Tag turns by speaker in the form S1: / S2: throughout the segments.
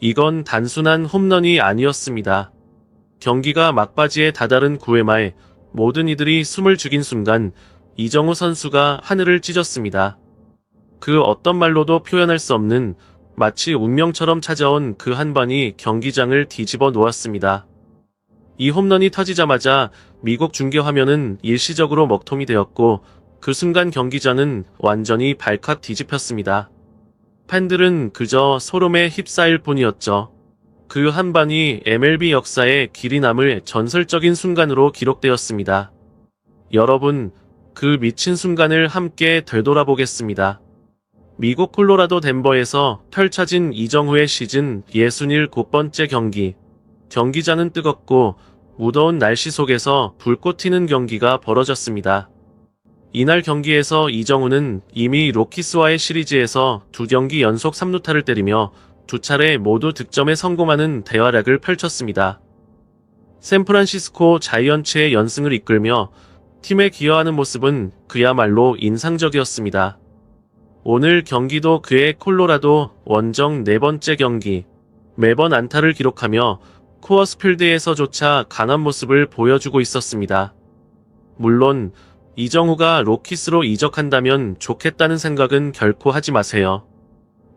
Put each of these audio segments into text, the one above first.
S1: 이건 단순한 홈런이 아니었습니다. 경기가 막바지에 다다른 9회 말 모든 이들이 숨을 죽인 순간 이정우 선수가 하늘을 찢었습니다. 그 어떤 말로도 표현할 수 없는 마치 운명처럼 찾아온 그 한 번이 경기장을 뒤집어 놓았습니다. 이 홈런이 터지자마자 미국 중계 화면은 일시적으로 먹통이 되었고 그 순간 경기장은 완전히 발칵 뒤집혔습니다. 팬들은 그저 소름에 휩싸일 뿐이었죠. 그 한 반이 MLB 역사에 길이 남을 전설적인 순간으로 기록되었습니다. 여러분, 그 미친 순간을 함께 되돌아보겠습니다. 미국 콜로라도 덴버에서 펼쳐진 이정후의 시즌 69번째 경기. 경기장은 뜨겁고 무더운 날씨 속에서 불꽃 튀는 경기가 벌어졌습니다. 이날 경기에서 이정우는 이미 로키스와의 시리즈에서 두 경기 연속 3루타를 때리며 두 차례 모두 득점에 성공하는 대활약을 펼쳤습니다. 샌프란시스코 자이언츠의 연승을 이끌며 팀에 기여하는 모습은 그야말로 인상적이었습니다. 오늘 경기도 그의 콜로라도 원정 네 번째 경기. 매번 안타를 기록하며 코어스필드에서조차 강한 모습을 보여주고 있었습니다. 물론 이정우가 로키스로 이적한다면 좋겠다는 생각은 결코 하지 마세요.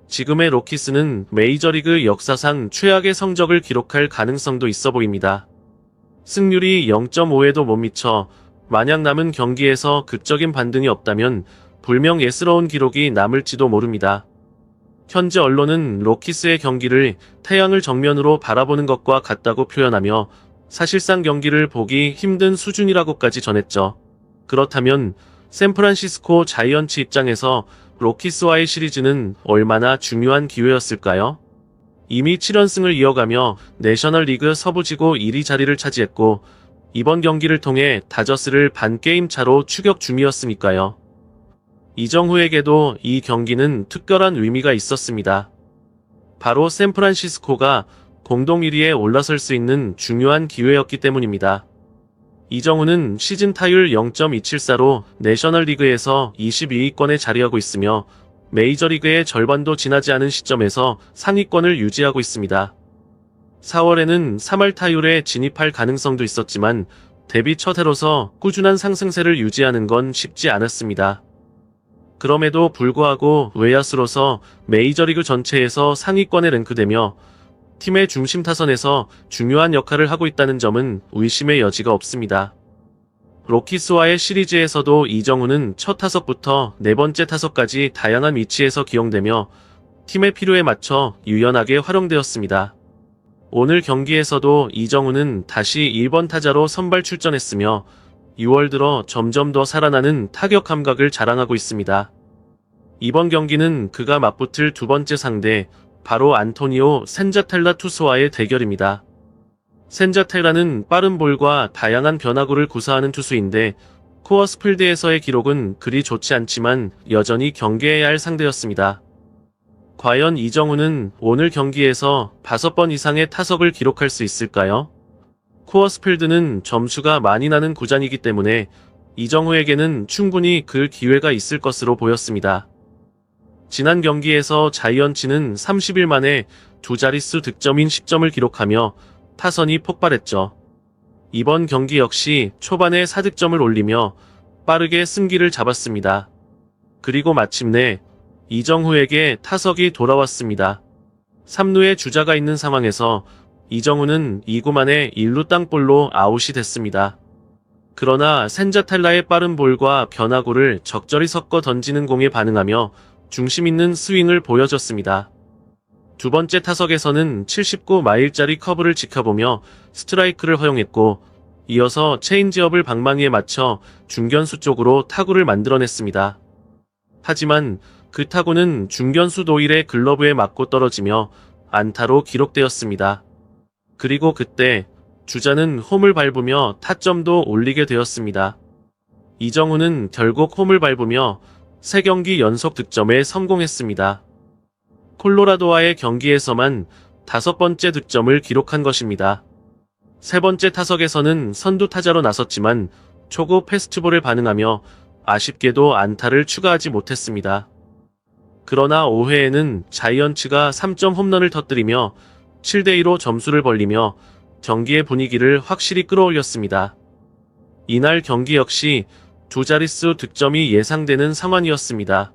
S1: 지금의 로키스는 메이저리그 역사상 최악의 성적을 기록할 가능성도 있어 보입니다. 승률이 0.5에도 못 미쳐 만약 남은 경기에서 극적인 반등이 없다면 불명 예스러운 기록이 남을지도 모릅니다. 현재 언론은 로키스의 경기를 태양을 정면으로 바라보는 것과 같다고 표현하며 사실상 경기를 보기 힘든 수준이라고까지 전했죠. 그렇다면 샌프란시스코 자이언츠 입장에서 로키스와의 시리즈는 얼마나 중요한 기회였을까요? 이미 7연승을 이어가며 내셔널 리그 서부지구 1위 자리를 차지했고 이번 경기를 통해 다저스를 반게임 차로 추격 중이었으니까요. 이정후에게도 이 경기는 특별한 의미가 있었습니다. 바로 샌프란시스코가 공동 1위에 올라설 수 있는 중요한 기회였기 때문입니다. 이정우는 시즌 타율 0.274로 내셔널리그에서 22위권에 자리하고 있으며 메이저리그의 절반도 지나지 않은 시점에서 상위권을 유지하고 있습니다. 4월에는 3할 타율에 진입할 가능성도 있었지만 데뷔 첫 해로서 꾸준한 상승세를 유지하는 건 쉽지 않았습니다. 그럼에도 불구하고 외야수로서 메이저리그 전체에서 상위권에 랭크되며 팀의 중심 타선에서 중요한 역할을 하고 있다는 점은 의심의 여지가 없습니다. 로키스와의 시리즈에서도 이정우는 첫 타석부터 네 번째 타석까지 다양한 위치에서 기용되며 팀의 필요에 맞춰 유연하게 활용되었습니다. 오늘 경기에서도 이정우는 다시 1번 타자로 선발 출전했으며 6월 들어 점점 더 살아나는 타격 감각을 자랑하고 있습니다. 이번 경기는 그가 맞붙을 두 번째 상대 바로 안토니오 센자텔라 투수와의 대결입니다. 센자텔라는 빠른 볼과 다양한 변화구를 구사하는 투수인데 코어스필드에서의 기록은 그리 좋지 않지만 여전히 경계해야 할 상대였습니다. 과연 이정우는 오늘 경기에서 5번 이상의 타석을 기록할 수 있을까요? 코어스필드는 점수가 많이 나는 구장이기 때문에 이정우에게는 충분히 그 기회가 있을 것으로 보였습니다. 지난 경기에서 자이언츠는 30일 만에 두 자릿수 득점인 10점을 기록하며 타선이 폭발했죠. 이번 경기 역시 초반에 4득점을 올리며 빠르게 승기를 잡았습니다. 그리고 마침내 이정후에게 타석이 돌아왔습니다. 3루에 주자가 있는 상황에서 이정후는 2구 만에 1루 땅볼로 아웃이 됐습니다. 그러나 센자탈라의 빠른 볼과 변화구를 적절히 섞어 던지는 공에 반응하며 중심 있는 스윙을 보여줬습니다. 두 번째 타석에서는 79마일짜리 커브를 지켜보며 스트라이크를 허용했고 이어서 체인지업을 방망이에 맞춰 중견수 쪽으로 타구를 만들어냈습니다. 하지만 그 타구는 중견수 도일의 글러브에 맞고 떨어지며 안타로 기록되었습니다. 그리고 그때 주자는 홈을 밟으며 타점도 올리게 되었습니다. 이정우는 결국 홈을 밟으며 3경기 연속 득점에 성공했습니다. 콜로라도와의 경기에서만 다섯 번째 득점을 기록한 것입니다. 세 번째 타석에서는 선두 타자로 나섰지만 초구 패스트볼에 반응하며 아쉽게도 안타를 추가하지 못했습니다. 그러나 5회에는 자이언츠가 3점 홈런을 터뜨리며 7대2로 점수를 벌리며 경기의 분위기를 확실히 끌어올렸습니다. 이날 경기 역시 두 자릿수 득점이 예상되는 상황이었습니다.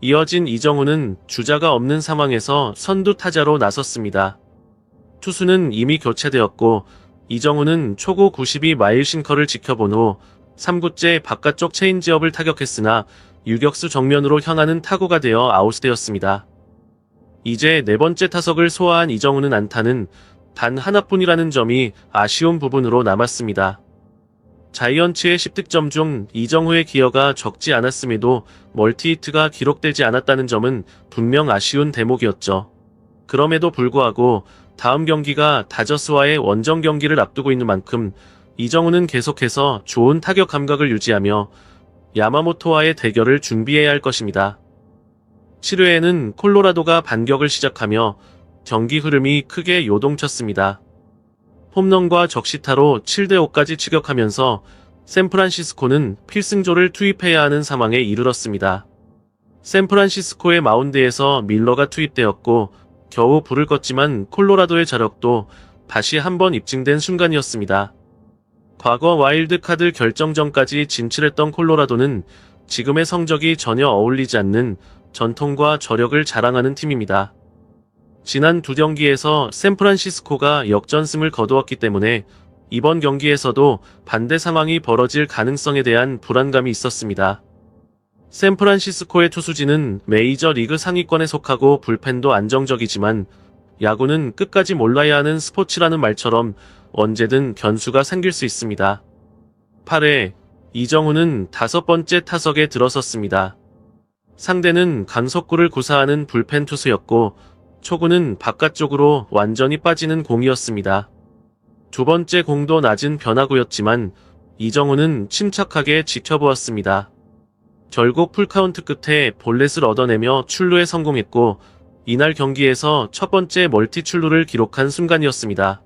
S1: 이어진 이정우는 주자가 없는 상황에서 선두 타자로 나섰습니다. 투수는 이미 교체되었고 이정우는 초고 92 마일 싱커를 지켜본 후 3구째 바깥쪽 체인지업을 타격했으나 유격수 정면으로 향하는 타구가 되어 아웃되었습니다. 이제 네 번째 타석을 소화한 이정우는 안타는 단 하나뿐이라는 점이 아쉬운 부분으로 남았습니다. 자이언츠의 10득점 중 이정우의 기여가 적지 않았음에도 멀티히트가 기록되지 않았다는 점은 분명 아쉬운 대목이었죠. 그럼에도 불구하고 다음 경기가 다저스와의 원정 경기를 앞두고 있는 만큼 이정우는 계속해서 좋은 타격 감각을 유지하며 야마모토와의 대결을 준비해야 할 것입니다. 7회에는 콜로라도가 반격을 시작하며 경기 흐름이 크게 요동쳤습니다. 홈런과 적시타로 7대5까지 추격하면서 샌프란시스코는 필승조를 투입해야 하는 상황에 이르렀습니다. 샌프란시스코의 마운드에서 밀러가 투입되었고 겨우 불을 껐지만 콜로라도의 자력도 다시 한번 입증된 순간이었습니다. 과거 와일드카드 결정전까지 진출했던 콜로라도는 지금의 성적이 전혀 어울리지 않는 전통과 저력을 자랑하는 팀입니다. 지난 두 경기에서 샌프란시스코가 역전승을 거두었기 때문에 이번 경기에서도 반대 상황이 벌어질 가능성에 대한 불안감이 있었습니다. 샌프란시스코의 투수진은 메이저 리그 상위권에 속하고 불펜도 안정적이지만 야구는 끝까지 몰라야 하는 스포츠라는 말처럼 언제든 변수가 생길 수 있습니다. 8회 이정우는 다섯 번째 타석에 들어섰습니다. 상대는 강속구를 구사하는 불펜 투수였고 초구는 바깥쪽으로 완전히 빠지는 공이었습니다. 두 번째 공도 낮은 변화구였지만 이정우는 침착하게 지켜보았습니다. 결국 풀카운트 끝에 볼넷을 얻어내며 출루에 성공했고 이날 경기에서 첫 번째 멀티 출루를 기록한 순간이었습니다.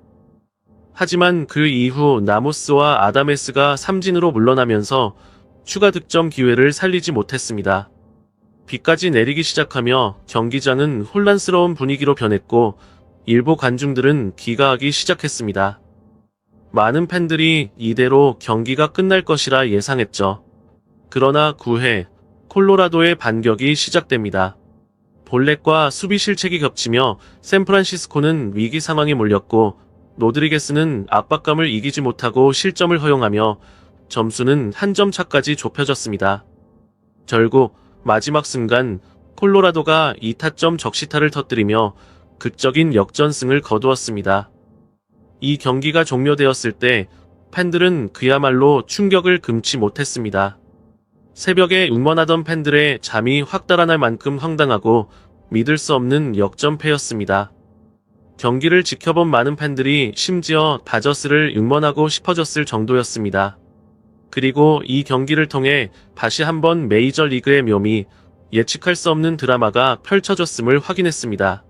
S1: 하지만 그 이후 나모스와 아다메스가 삼진으로 물러나면서 추가 득점 기회를 살리지 못했습니다. 비까지 내리기 시작하며 경기장은 혼란스러운 분위기로 변했고 일부 관중들은 기가하기 시작했습니다. 많은 팬들이 이대로 경기가 끝날 것이라 예상했죠. 그러나 9회 콜로라도의 반격이 시작됩니다. 볼넷과 수비 실책이 겹치며 샌프란시스코는 위기 상황에 몰렸고 노드리게스는 압박감을 이기지 못하고 실점을 허용하며 점수는 한 점 차까지 좁혀졌습니다. 결국 마지막 순간 콜로라도가 2타점 적시타를 터뜨리며 극적인 역전승을 거두었습니다. 이 경기가 종료되었을 때 팬들은 그야말로 충격을 금치 못했습니다. 새벽에 응원하던 팬들의 잠이 확 달아날 만큼 황당하고 믿을 수 없는 역전패였습니다. 경기를 지켜본 많은 팬들이 심지어 다저스를 응원하고 싶어졌을 정도였습니다. 그리고 이 경기를 통해 다시 한번 메이저 리그의 묘미, 예측할 수 없는 드라마가 펼쳐졌음을 확인했습니다.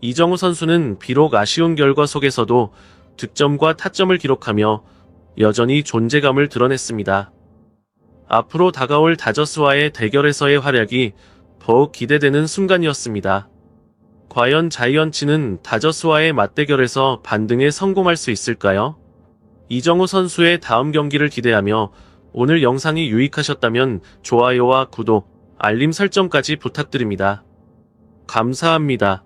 S1: 이정우 선수는 비록 아쉬운 결과 속에서도 득점과 타점을 기록하며 여전히 존재감을 드러냈습니다. 앞으로 다가올 다저스와의 대결에서의 활약이 더욱 기대되는 순간이었습니다. 과연 자이언츠는 다저스와의 맞대결에서 반등에 성공할 수 있을까요? 이정우 선수의 다음 경기를 기대하며 오늘 영상이 유익하셨다면 좋아요와 구독, 알림 설정까지 부탁드립니다. 감사합니다.